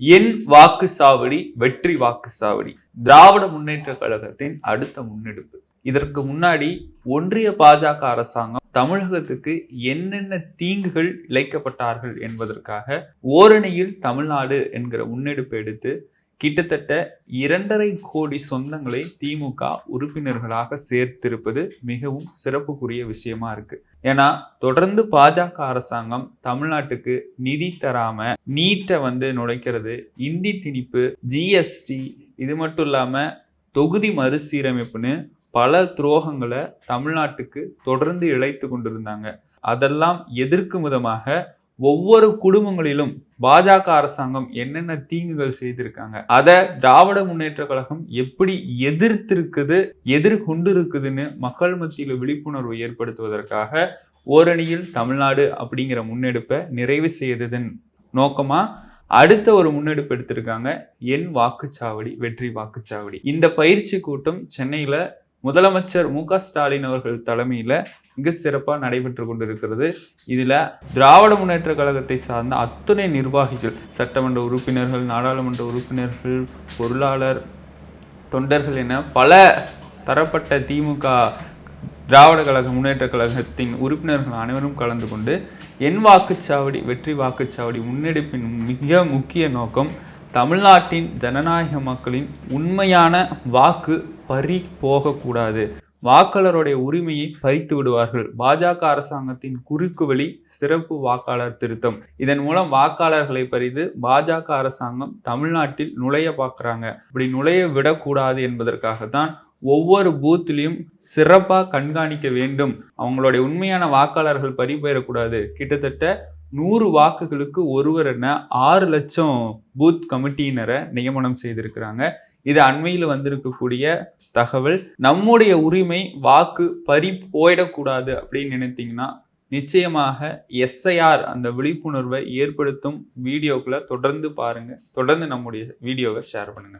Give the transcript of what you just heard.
என் வாக்கு சாவடி வெற்றி வாக்கு சாவடி. திராவிட முன்னேற்ற கழகத்தின் அடுத்த முன்னெடுப்பு. இதற்கு முன்னாடி ஒன்றிய பாஜக அரசாங்கம் தமிழகத்துக்கு என்னென்ன தீங்குகள் இழைக்கப்பட்டார்கள் என்பதற்காக ஓரணியில் தமிழ்நாடு என்கிற முன்னெடுப்பு எடுத்து கிட்டத்தட்ட இரண்டரை கோடி சொந்தங்களை திமுக உறுப்பினர்களாக சேர்த்திருப்பது மிகவும் சிறப்புக்குரிய விஷயமா இருக்கு. ஏன்னா தொடர்ந்து பாஜக அரசாங்கம் தமிழ்நாட்டுக்கு நிதி தராம நீட்டை வந்து நுழைக்கிறது இந்தி திணிப்பு ஜிஎஸ்டி இது மட்டும் இல்லாம தொகுதி மறுசீரமைப்புன்னு பல துரோகங்களை தமிழ்நாட்டுக்கு தொடர்ந்து இழைத்து கொண்டிருந்தாங்க. அதெல்லாம் எதிர்க்கும் விதமாக ஒவ்வொரு குடும்பங்களிலும் பாஜக அரசாங்கம் என்னென்ன தீங்குகள் செய்திருக்காங்க அதை திராவிட முன்னேற்ற கழகம் எப்படி எதிர்த்திருக்குது எதிர்கொண்டு இருக்குதுன்னு மக்கள் மத்தியில் விழிப்புணர்வு ஏற்படுத்துவதற்காக ஓரணியில் தமிழ்நாடு அப்படிங்கிற முன்னெடுப்பை நிறைவு செய்ததன் நோக்கமா அடுத்த ஒரு முன்னெடுப்பு எடுத்திருக்காங்க என் வாக்குச்சாவடி வெற்றி வாக்குச்சாவடி. இந்த பயிற்சி கூட்டம் சென்னையில் முதலமைச்சர் மு ஸ்டாலின் அவர்கள் தலைமையில் மிக சிறப்பாக நடைபெற்று கொண்டிருக்கிறது. இதில் திராவிட முன்னேற்ற கழகத்தை சார்ந்த அத்துணை நிர்வாகிகள் சட்டமன்ற உறுப்பினர்கள் நாடாளுமன்ற உறுப்பினர்கள் பொருளாளர் தொண்டர்கள் என பல தரப்பட்ட திமுக திராவிட கழக முன்னேற்ற கழகத்தின் உறுப்பினர்கள் அனைவரும் கலந்து கொண்டு என் வாக்குச்சாவடி வெற்றி வாக்குச்சாவடி முன்னெடுப்பின் மிக முக்கிய நோக்கம் தமிழ்நாட்டின் ஜனநாயக மக்களின் உண்மையான வாக்கு பறி போகக்கூடாது. வாக்காளருடைய உரிமையை பறித்து விடுவார்கள். பாஜக அரசாங்கத்தின் குறுக்கு வழி சிறப்பு வாக்காளர் திருத்தம். இதன் மூலம் வாக்காளர்களை பறித்து பாஜக அரசாங்கம் தமிழ்நாட்டில் நுழைய பார்க்குறாங்க. இப்படி நுழைய விடக்கூடாது என்பதற்காகத்தான் ஒவ்வொரு பூத்திலையும் சிறப்பாக கண்காணிக்க வேண்டும். அவங்களுடைய உண்மையான வாக்காளர்கள் பறிபெயரக்கூடாது கிட்டத்தட்ட நூறு வாக்குகளுக்கு ஒருவர் என ஆறு லட்சம் பூத் கமிட்டியினரை நியமனம் செய்திருக்கிறாங்க. இது அண்மையில் வந்திருக்கக்கூடிய தகவல். நம்முடைய உரிமை வாக்கு பறி போயிடக்கூடாது அப்படின்னு நினைத்தீங்கன்னா நிச்சயமாக எஸ்ஐஆர் அந்த விழிப்புணர்வை ஏற்படுத்தும் வீடியோக்களை தொடர்ந்து பாருங்க. தொடர்ந்து நம்முடைய வீடியோவை ஷேர் பண்ணுங்க.